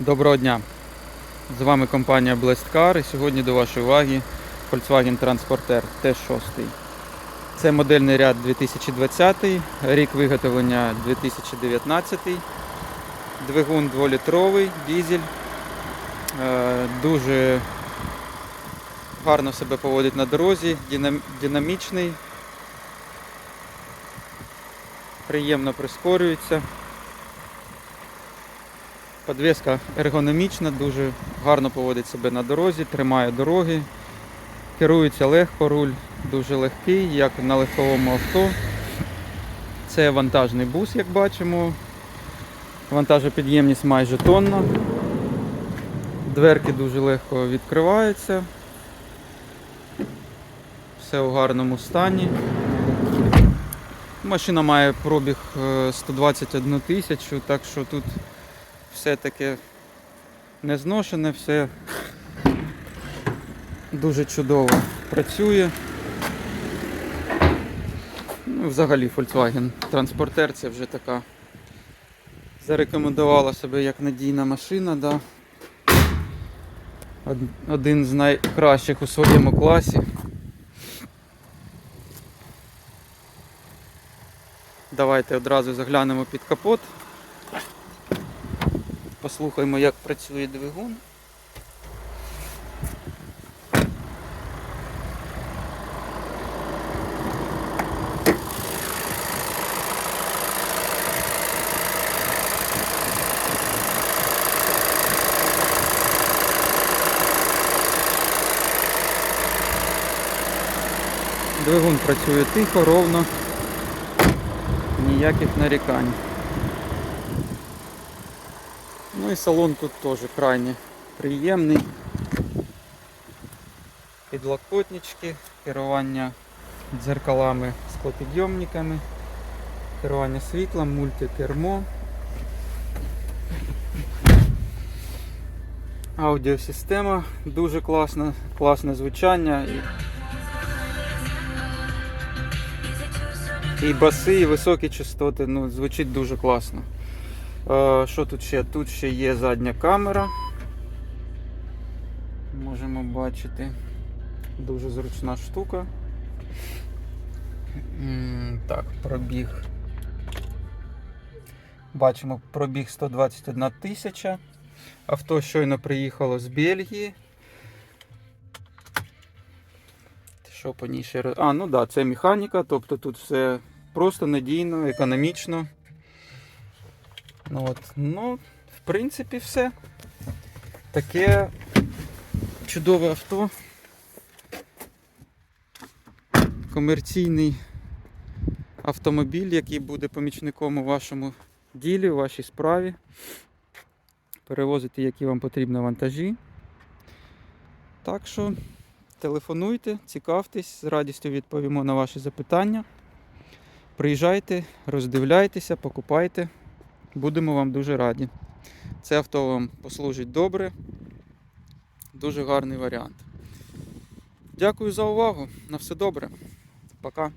Доброго дня! З вами компанія Blast Car і сьогодні до вашої уваги Volkswagen Transporter T6. Це модельний ряд 2020, рік виготовлення 2019, двигун 2-літровий, дізель. Е, Дуже гарно себе поводить на дорозі, динамічний, приємно прискорюється. Подвеска ергономічна, дуже гарно поводить себе на дорозі, тримає дороги, керується легко, руль дуже легкий, як на легковому авто. Це вантажний бус, як бачимо. Вантажопідємність майже тонна. Дверки дуже легко відкриваються. Все у гарному стані. Машина має пробіг е, 121 тисячу, так що тут все таке не зношене, все дуже чудово працює. Ну, взагалі Volkswagen Transporter це вже така зарекомендувала себе як надійна машина. Да. Один з найкращих у своєму класі. Давайте одразу заглянемо під капот. Послухаємо, як працює двигун. Двигун працює тихо, ровно, ніяких нарікань. Ну і салон тут теж крайне приємний. Підлокотнички, керування дзеркалами, склопідйомниками, керування світлом, мультикермо. Аудіосистема дуже класна, класне звучання. І, і баси, і високі частоти, ну, звучить дуже класно. Е, Що тут ще? Тут ще є задня камера. Можемо бачити. Дуже зручна штука. Так, пробіг. Бачимо пробіг 121 тисяча. Авто щойно приїхало з Бельгії. Що по ній ще роз- А, ну так, да, це механіка, тобто тут все просто надійно, економічно. Ну, от, ну, в принципі, все. Таке чудове авто. Комерційний автомобіль, який буде помічником у вашому ділі, у вашій справі. Перевозити, які вам потрібні вантажі. Так що телефонуйте, цікавтесь, з радістю відповімо на ваші запитання. Приїжджайте, роздивляйтеся, покупайте. Будемо вам дуже раді. Це авто вам послужить добре. Дуже гарний варіант. Дякую за увагу. На все добре. Пока.